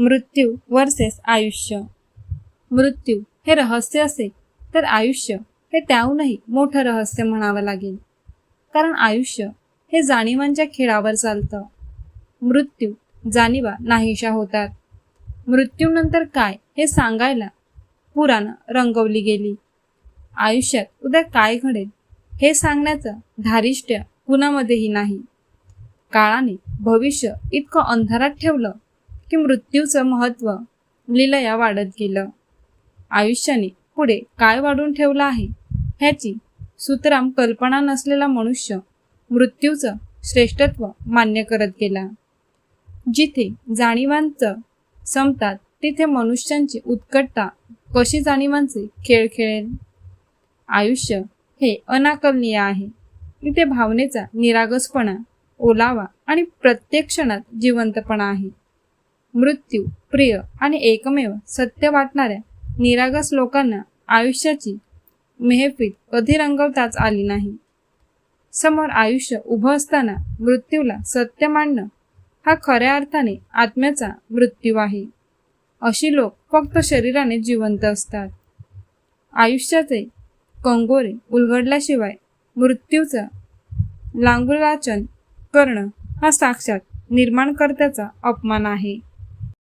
मृत्यू वर्सेस आयुष्य. मृत्यू हे रहस्य असेल तर आयुष्य हे त्याहूनही मोठं रहस्य म्हणावं लागेल. कारण आयुष्य हे जाणीवांच्या खेळावर चालतं. मृत्यू जाणीवा नाहीशा होतात. मृत्यूनंतर काय हे सांगायला पुराणं रंगवली गेली. आयुष्यात उद्या काय घडेल हे सांगण्याचं धारिष्ट्य कुणामध्येही नाही. काळाने भविष्य इतकं अंधारात ठेवलं की मृत्यूचं महत्त्व लिलया वाढत गेलं. आयुष्याने पुढे काय वाढून ठेवलं आहे? ह्याची सुतराम कल्पना नसलेला मनुष्य मृत्यूचं श्रेष्ठत्व मान्य करत गेला. जिथे जाणीवांचं संपतात तिथे मनुष्यांची उत्कटता कशी जाणीवांचे खेळ खेळेल? आयुष्य हे अनाकलनीय आहे. इथे भावनेचा निरागसपणा ओलावा आणि प्रत्येक क्षणात जिवंतपणा आहे. मृत्यू प्रिय आणि एकमेव सत्य वाटणाऱ्या निरागस लोकांना आयुष्याची मेहफिल कधी रंगवताच आली नाही. समोर आयुष्य उभं असताना मृत्यूला सत्य मांडणं हा खऱ्या अर्थाने आत्म्याचा मृत्यू आहे. अशी लोक फक्त शरीराने जिवंत असतात. आयुष्याचे कंगोरे उलगडल्याशिवाय मृत्यूचं लांगुलाचन करणं हा साक्षात निर्माणकर्त्याचा अपमान आहे.